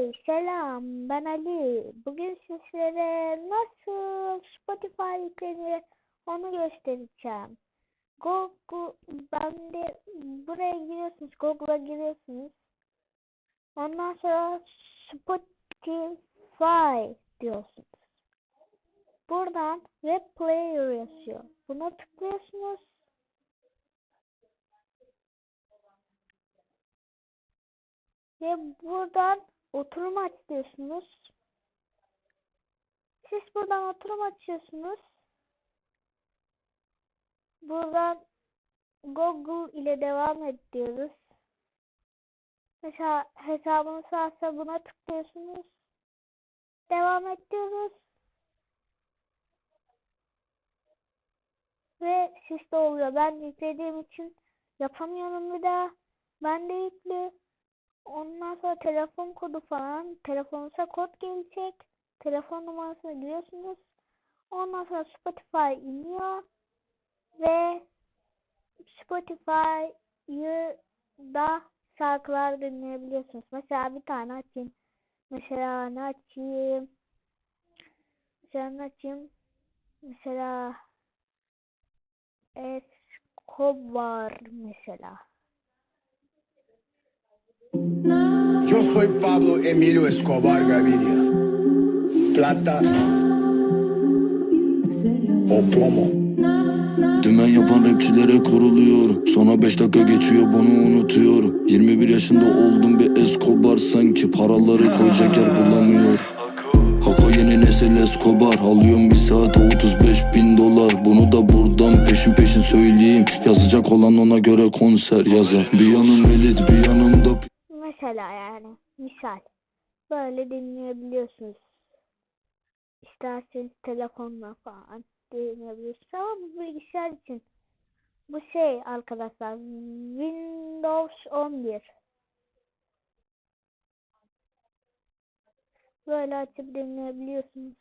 Hey selam ben Ali. Bugün sizlere nasıl Spotify yüklenir onu göstereceğim. Google ben de buraya giriyorsunuz Google'a giriyorsunuz. Ondan sonra Spotify diyorsunuz. Buradan web player yazıyor. Buna tıklıyorsunuz. Ve buradan oturum aç diyorsunuz. Siz buradan oturum açıyorsunuz. Buradan Google ile devam et diyoruz. Mesela hesabınız varsa buna tıklıyorsunuz. Devam et diyoruz. Ve şişte oluyor. Ben yüklediğim için yapamıyorum bir daha. Ben de yüklü. Ondan sonra telefon kodu falan. Telefonunuza kod gelecek. Telefon numarasını giriyorsunuz. Ondan sonra Spotify iniyor. Ve Spotify'ı da şarkılar dinleyebiliyorsunuz. Mesela bir tane açayım. Mesela ne açayım? Mesela ne açayım? Mesela Escobar mesela. Yo soy Pablo Emilio Escobar Gaviria. Plata o plomo. Dümen yapan rapçilere kuruluyorum Sonra 5 dakika geçiyor bunu unutuyorum 21 yaşında oldum bir Escobar. Sanki paraları koyacak yer bulamıyor. Hako yeni nesil Escobar. Alıyorum bir saate 35 bin dolar. Bunu da buradan peşin peşin söyleyeyim. Yazacak olan ona göre konser yazar. Bir yanım elit Mesela yani misal böyle dinleyebiliyorsunuz. İsterseniz telefonla falan dinleyebilirsiniz ama bu bilgisayar için bu şey arkadaşlar Windows 11 böyle açıp dinleyebiliyorsunuz.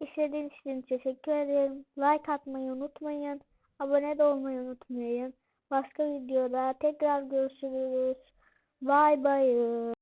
İzlediğiniz için teşekkür ederim. Like atmayı unutmayın. Abone de olmayı unutmayın. Başka videoda tekrar görüşürüz. Bye bye.